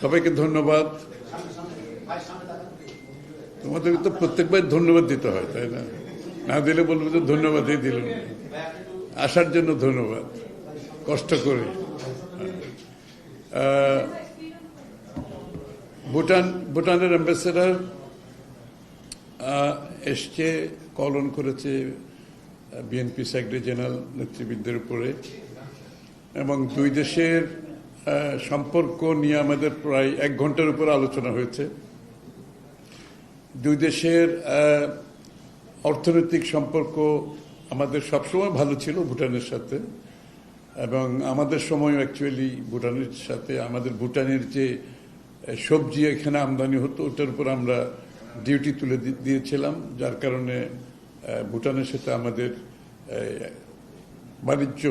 সবাইকে ধন্যবাদ। তোমাদের তো প্রত্যেকবার ধন্যবাদ দিতে হয়, তাই না? না দিলে বলব যে ধন্যবাদই দিল আসার জন্য ধন্যবাদ, কষ্ট করে। ভুটান, ভুটানের অ্যাম্বাসেডার এসছে কলন করেছে বিএনপি সেক্রেটারি জেনারেল নেতৃবৃন্দের উপরে। এবং দুই দেশের সম্পর্ক নিয়ে আমাদের প্রায় এক ঘণ্টার উপর আলোচনা হয়েছে। দুই দেশের অর্থনৈতিক সম্পর্ক আমাদের সবসময় ভালো ছিল ভুটানের সাথে এবং আমাদের সময় অ্যাকচুয়ালি ভুটানের সাথে, আমাদের ভুটানের যে সবজি এখানে আমদানি হতো, ওটার উপর আমরা ডিউটি তুলে দিয়েছিলাম, যার কারণে ভুটানের সাথে আমাদের বাণিজ্য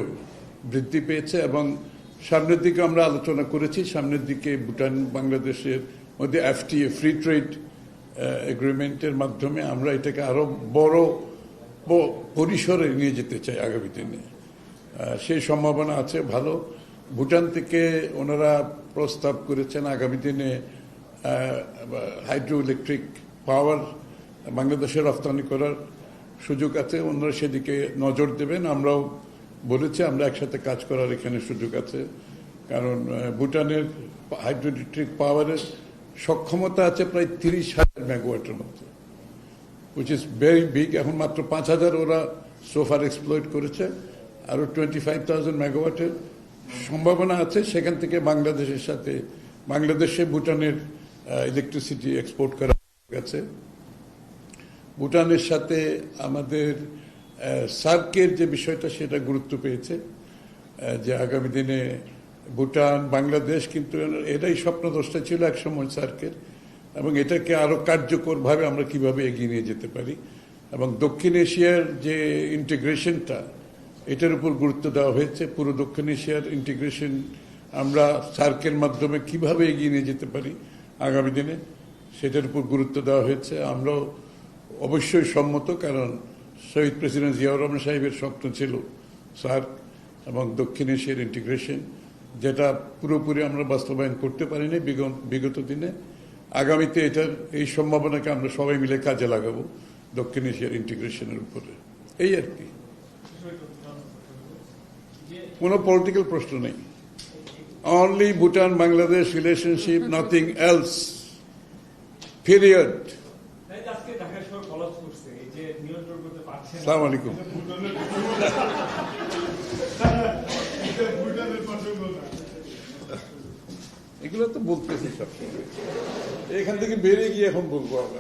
বৃদ্ধি পেয়েছে এবং সামনের দিকে আমরা আলোচনা করেছি, সামনের দিকে ভুটান বাংলাদেশের মধ্যে এফটিএ ফ্রি ট্রেড এগ্রিমেন্টের মাধ্যমে আমরা এটাকে আরও বড় পরিসরে নিয়ে যেতে চাই আগামী দিনে। সেই সম্ভাবনা আছে, ভালো। ভুটান থেকে ওনারা প্রস্তাব করেছেন আগামী দিনে হাইড্রো ইলেকট্রিক পাওয়ার বাংলাদেশে রপ্তানি করার সুযোগ আছে। ওনারা সেদিকে নজর দেবেন। আমরাও বলেছি, আমরা একসাথে কাজ করার এখানে সুযোগ আছে। কারণ ভুটানের হাইড্রো ইলেকট্রিক পাওয়ারের সক্ষমতা আছে প্রায় তিরিশ হাজার মেগাওয়াটের মতো উইচ ইজ ভেরি বিগ এখন মাত্র পাঁচ হাজার ওরা সোফার এক্সপ্লয়েট করেছে। আরও টোয়েন্টি ফাইভ থাউজেন্ড মেগাওয়াটের সম্ভাবনা আছে। সেখান থেকে বাংলাদেশের সাথে, বাংলাদেশে ভুটানের ইলেকট্রিসিটি এক্সপোর্ট করা গেছে। ভুটানের সাথে আমাদের সার্কের যে বিষয়টা, সেটা গুরুত্ব পেয়েছে। যে আগামী দিনে ভুটান, বাংলাদেশ কিন্তু এটাই স্বপ্নদোষটা ছিল একসময় সার্কের, এবং এটাকে আরও কার্যকরভাবে আমরা কীভাবে এগিয়ে নিয়ে যেতে পারি। এবং দক্ষিণ এশিয়ার যে ইন্টিগ্রেশনটা এটার উপর গুরুত্ব দেওয়া হয়েছে। পুরো দক্ষিণ এশিয়ার ইন্টিগ্রেশন আমরা সার্কের মাধ্যমে কীভাবে এগিয়ে নিয়ে যেতে পারি আগামী দিনে, সেটার উপর গুরুত্ব দেওয়া হয়েছে। আমরাও অবশ্যই সম্মত, কারণ শহীদ প্রেসিডেন্ট জিয়াউর রহমান সাহেবের স্বপ্ন ছিল সার্ক এবং দক্ষিণ এশিয়ার ইন্টিগ্রেশন যেটা পুরোপুরি আমরা বাস্তবায়ন করতে পারিনি বিগত- বিগত দিনে। আগামীতে এটার এই সম্ভাবনাকে আমরা সবাই মিলে কাজে লাগাবো দক্ষিণ এশিয়ার ইন্টিগ্রেশনের উপরে। এই আর কি। কোনো পলিটিক্যাল প্রশ্ন নেই। Only Bhutan Bangladesh relationship nothing else period তাই তো আজকে ঢাকা শহর কলাপস করছে এই যে নিয়ন্ত্রণ করতে পারছে না সালাম আলাইকুম এগুলো তো বলতেছি সব এখান থেকে বেরিয়ে গিয়ে এখন বলব আমরা।